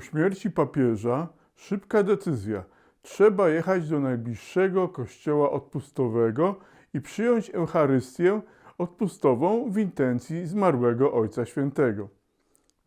śmierci papieża szybka decyzja. Trzeba jechać do najbliższego kościoła odpustowego i przyjąć Eucharystię odpustową w intencji zmarłego Ojca Świętego.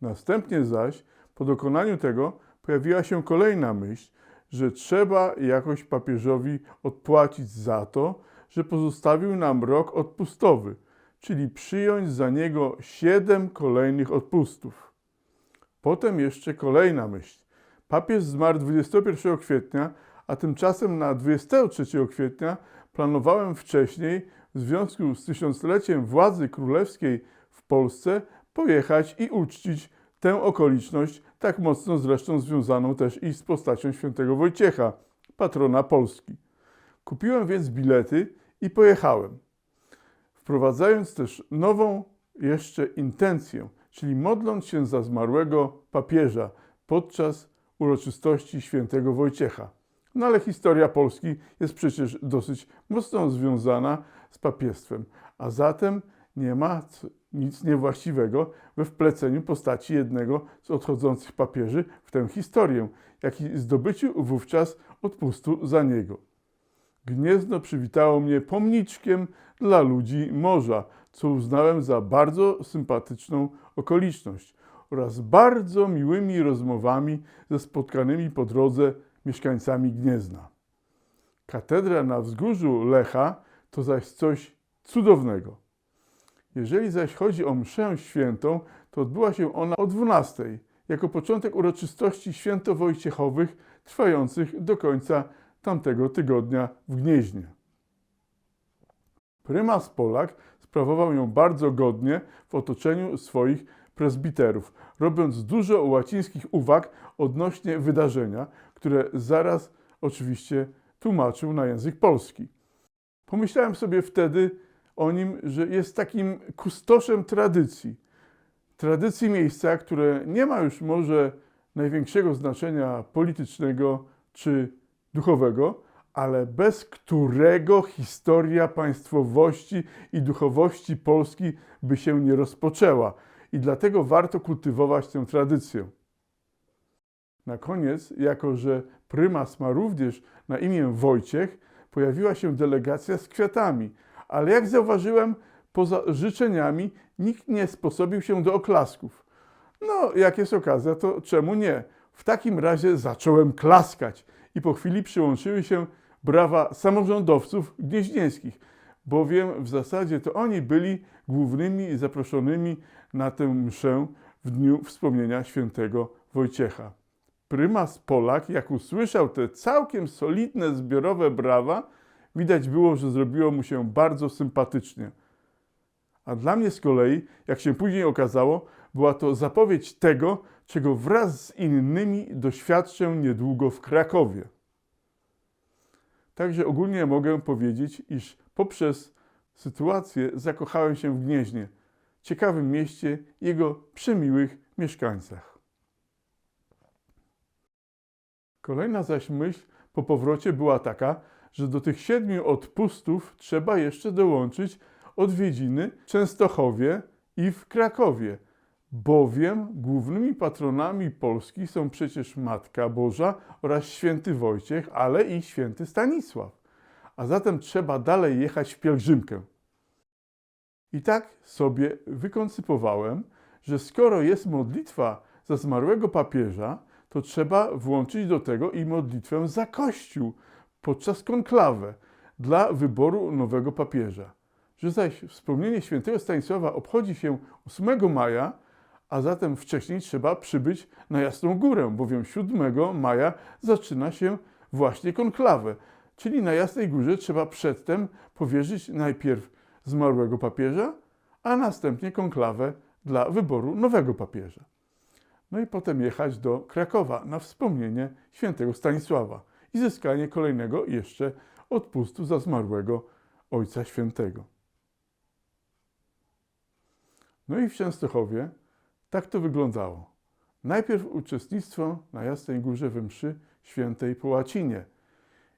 Następnie zaś, po dokonaniu tego, pojawiła się kolejna myśl, że trzeba jakoś papieżowi odpłacić za to, że pozostawił nam rok odpustowy, czyli przyjąć za niego siedem kolejnych odpustów. Potem jeszcze kolejna myśl. Papież zmarł 21 kwietnia, a tymczasem na 23 kwietnia planowałem wcześniej, w związku z tysiącleciem władzy królewskiej w Polsce, pojechać i uczcić tę okoliczność, tak mocno zresztą związaną też i z postacią świętego Wojciecha, patrona Polski. Kupiłem więc bilety i pojechałem, wprowadzając też nową jeszcze intencję, czyli modląc się za zmarłego papieża podczas uroczystości świętego Wojciecha. No ale historia Polski jest przecież dosyć mocno związana z papiestwem, a zatem nie ma nic niewłaściwego we wpleceniu postaci jednego z odchodzących papieży w tę historię, jak i zdobyciu wówczas odpustu za niego. Gniezno przywitało mnie pomniczkiem dla ludzi morza, co uznałem za bardzo sympatyczną okoliczność oraz bardzo miłymi rozmowami ze spotkanymi po drodze mieszkańcami Gniezna. Katedra na wzgórzu Lecha to zaś coś cudownego. Jeżeli zaś chodzi o mszę świętą, to odbyła się ona o 12, jako początek uroczystości świętowojciechowych trwających do końca tamtego tygodnia w Gnieźnie. Prymas Polak sprawował ją bardzo godnie w otoczeniu swoich prezbiterów, robiąc dużo łacińskich uwag odnośnie wydarzenia, które zaraz oczywiście tłumaczył na język polski. Pomyślałem sobie wtedy o nim, że jest takim kustoszem tradycji. Tradycji miejsca, które nie ma już może największego znaczenia politycznego czy duchowego, ale bez którego historia państwowości i duchowości Polski by się nie rozpoczęła. I dlatego warto kultywować tę tradycję. Na koniec, jako że prymas ma również na imię Wojciech, pojawiła się delegacja z kwiatami, ale jak zauważyłem, poza życzeniami nikt nie sposobił się do oklasków. No, jak jest okazja, to czemu nie? W takim razie zacząłem klaskać i po chwili przyłączyły się brawa samorządowców gnieźnieńskich, bowiem w zasadzie to oni byli głównymi zaproszonymi na tę mszę w dniu wspomnienia świętego Wojciecha. Prymas Polak, jak usłyszał te całkiem solidne zbiorowe brawa, widać było, że zrobiło mu się bardzo sympatycznie. A dla mnie z kolei, jak się później okazało, była to zapowiedź tego, czego wraz z innymi doświadczę niedługo w Krakowie. Także ogólnie mogę powiedzieć, iż poprzez sytuację zakochałem się w Gnieźnie, ciekawym mieście, jego przemiłych mieszkańcach. Kolejna zaś myśl po powrocie była taka, że do tych siedmiu odpustów trzeba jeszcze dołączyć odwiedziny w Częstochowie i w Krakowie, bowiem głównymi patronami Polski są przecież Matka Boża oraz święty Wojciech, ale i święty Stanisław. A zatem trzeba dalej jechać w pielgrzymkę. I tak sobie wykoncypowałem, że skoro jest modlitwa za zmarłego papieża, to trzeba włączyć do tego i modlitwę za Kościół podczas konklawę dla wyboru nowego papieża. Że zaś wspomnienie świętego Stanisława obchodzi się 8 maja, a zatem wcześniej trzeba przybyć na Jasną Górę, bowiem 7 maja zaczyna się właśnie konklawę. Czyli na Jasnej Górze trzeba przedtem powierzyć najpierw zmarłego papieża, a następnie konklawę dla wyboru nowego papieża. No i potem jechać do Krakowa na wspomnienie świętego Stanisława i zyskanie kolejnego jeszcze odpustu za zmarłego Ojca Świętego. No i w Częstochowie tak to wyglądało. Najpierw uczestnictwo na Jasnej Górze we mszy świętej po łacinie.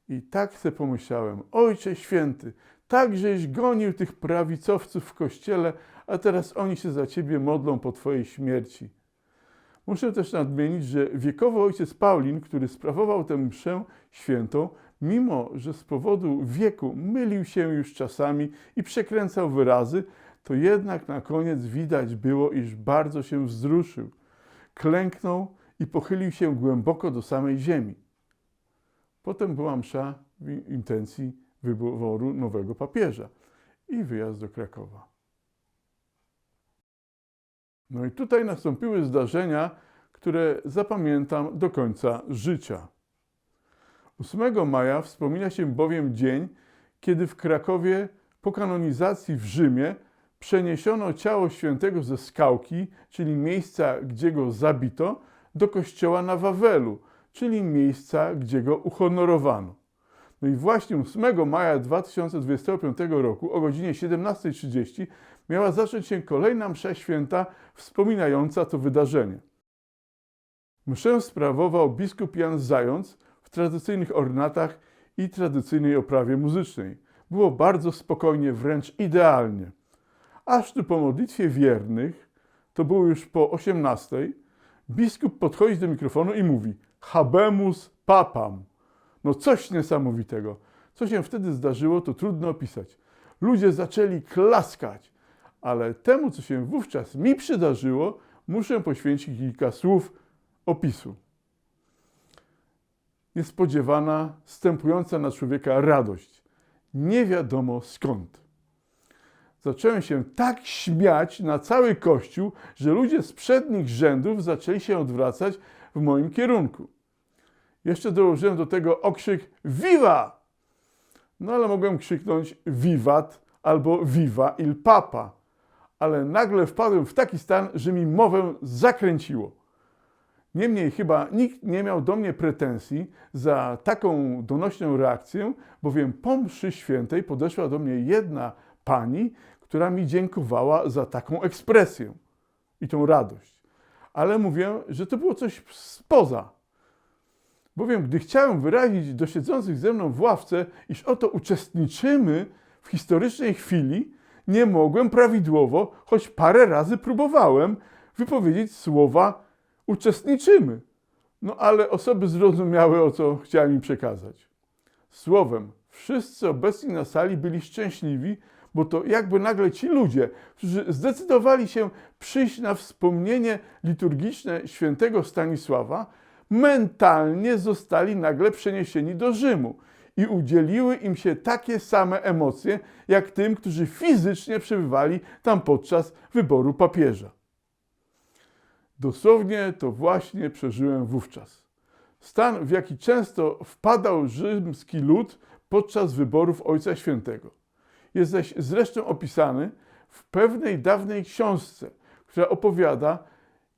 I tak sobie pomyślałem, Ojcze Święty, tak żeś gonił tych prawicowców w kościele, a teraz oni się za Ciebie modlą po Twojej śmierci. Muszę też nadmienić, że wiekowy ojciec Paulin, który sprawował tę mszę świętą, mimo że z powodu wieku mylił się już czasami i przekręcał wyrazy, to jednak na koniec widać było, iż bardzo się wzruszył. Klęknął i pochylił się głęboko do samej ziemi. Potem była msza w intencji wyboru nowego papieża i wyjazd do Krakowa. No i tutaj nastąpiły zdarzenia, które zapamiętam do końca życia. 8 maja wspomina się bowiem dzień, kiedy w Krakowie po kanonizacji w Rzymie przeniesiono ciało świętego ze skałki, czyli miejsca, gdzie go zabito, do kościoła na Wawelu, czyli miejsca, gdzie go uhonorowano. No i właśnie 8 maja 2025 roku o godzinie 17.30 miała zacząć się kolejna msza święta wspominająca to wydarzenie. Mszę sprawował biskup Jan Zając w tradycyjnych ornatach i tradycyjnej oprawie muzycznej. Było bardzo spokojnie, wręcz idealnie. Aż tu po modlitwie wiernych, to było już po 18, biskup podchodzi do mikrofonu i mówi Habemus papam. No coś niesamowitego. Co się wtedy zdarzyło, to trudno opisać. Ludzie zaczęli klaskać, ale temu, co się wówczas mi przydarzyło, muszę poświęcić kilka słów opisu. Niespodziewana, stępująca na człowieka radość. Nie wiadomo skąd. Zacząłem się tak śmiać na cały kościół, że ludzie z przednich rzędów zaczęli się odwracać w moim kierunku. Jeszcze dołożyłem do tego okrzyk Viva! No ale mogłem krzyknąć Vivat albo Viva il Papa. Ale nagle wpadłem w taki stan, że mi mowę zakręciło. Niemniej chyba nikt nie miał do mnie pretensji za taką donośną reakcję, bowiem po mszy świętej podeszła do mnie jedna pani, która mi dziękowała za taką ekspresję i tą radość. Ale mówię, że to było coś spoza. Bowiem gdy chciałem wyrazić do siedzących ze mną w ławce, iż oto uczestniczymy w historycznej chwili, nie mogłem prawidłowo, choć parę razy próbowałem, wypowiedzieć słowa uczestniczymy. No ale osoby zrozumiały, o co chciałem im przekazać. Słowem, wszyscy obecni na sali byli szczęśliwi, bo to jakby nagle ci ludzie, którzy zdecydowali się przyjść na wspomnienie liturgiczne świętego Stanisława, mentalnie zostali nagle przeniesieni do Rzymu i udzieliły im się takie same emocje, jak tym, którzy fizycznie przebywali tam podczas wyboru papieża. Dosłownie to właśnie przeżyłem wówczas. Stan, w jaki często wpadał rzymski lud podczas wyborów Ojca Świętego. Jest zaś zresztą opisany w pewnej dawnej książce, która opowiada,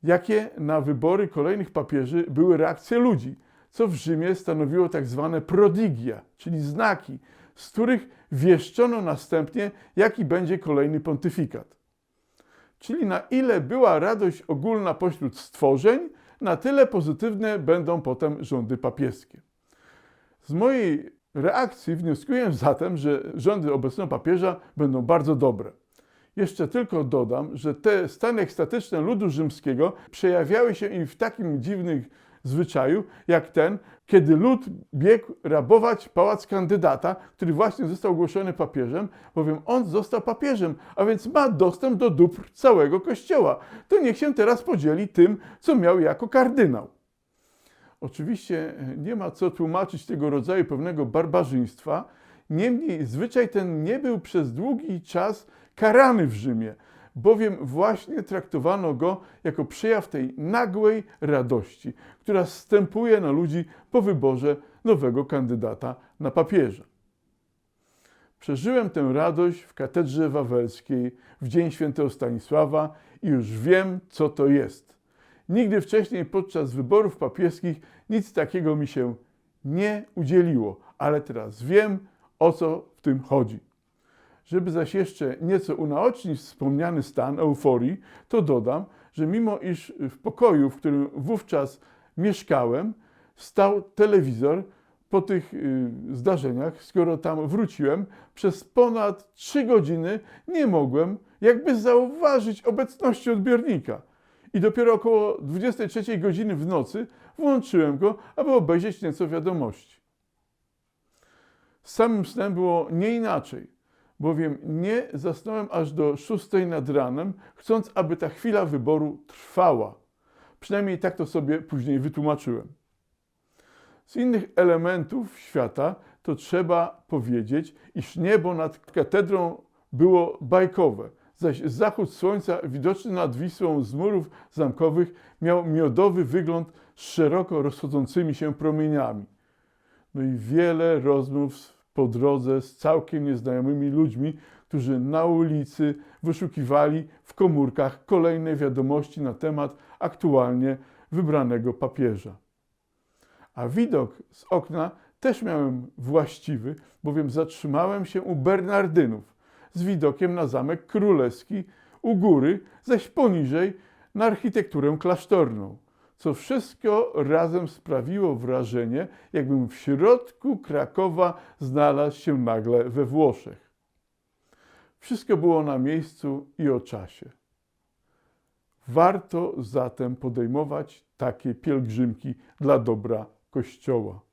jakie na wybory kolejnych papieży były reakcje ludzi, co w Rzymie stanowiło tak zwane prodigia, czyli znaki, z których wieszczono następnie, jaki będzie kolejny pontyfikat. Czyli na ile była radość ogólna pośród stworzeń, na tyle pozytywne będą potem rządy papieskie. Z mojej reakcji wnioskuję zatem, że rządy obecnego papieża będą bardzo dobre. Jeszcze tylko dodam, że te stany ekstatyczne ludu rzymskiego przejawiały się im w takim dziwnym zwyczaju, jak ten, kiedy lud biegł rabować pałac kandydata, który właśnie został ogłoszony papieżem, bowiem on został papieżem, a więc ma dostęp do dóbr całego kościoła. To niech się teraz podzieli tym, co miał jako kardynał. Oczywiście nie ma co tłumaczyć tego rodzaju pewnego barbarzyństwa, niemniej zwyczaj ten nie był przez długi czas karany w Rzymie, bowiem właśnie traktowano go jako przejaw tej nagłej radości, która stępuje na ludzi po wyborze nowego kandydata na papieża. Przeżyłem tę radość w katedrze wawelskiej w dzień świętego Stanisława i już wiem, co to jest. Nigdy wcześniej podczas wyborów papieskich nic takiego mi się nie udzieliło, ale teraz wiem, o co w tym chodzi. Żeby zaś jeszcze nieco unaocznić wspomniany stan euforii, to dodam, że mimo iż w pokoju, w którym wówczas mieszkałem, stał telewizor, po tych y, zdarzeniach, skoro tam wróciłem, przez ponad 3 godziny nie mogłem jakby zauważyć obecności odbiornika. I dopiero około 23 godziny w nocy włączyłem go, aby obejrzeć nieco wiadomości. Z samym snem było nie inaczej, bowiem nie zasnąłem aż do 6 nad ranem, chcąc, aby ta chwila wyboru trwała. Przynajmniej tak to sobie później wytłumaczyłem. Z innych elementów świata to trzeba powiedzieć, iż niebo nad katedrą było bajkowe, zaś zachód słońca widoczny nad Wisłą z murów zamkowych miał miodowy wygląd z szeroko rozchodzącymi się promieniami. No i wiele rozmów po drodze z całkiem nieznajomymi ludźmi, którzy na ulicy wyszukiwali w komórkach kolejne wiadomości na temat aktualnie wybranego papieża. A widok z okna też miałem właściwy, bowiem zatrzymałem się u Bernardynów z widokiem na Zamek Królewski u góry, zaś poniżej na architekturę klasztorną, co wszystko razem sprawiło wrażenie, jakbym w środku Krakowa znalazł się nagle we Włoszech. Wszystko było na miejscu i o czasie. Warto zatem podejmować takie pielgrzymki dla dobra Kościoła.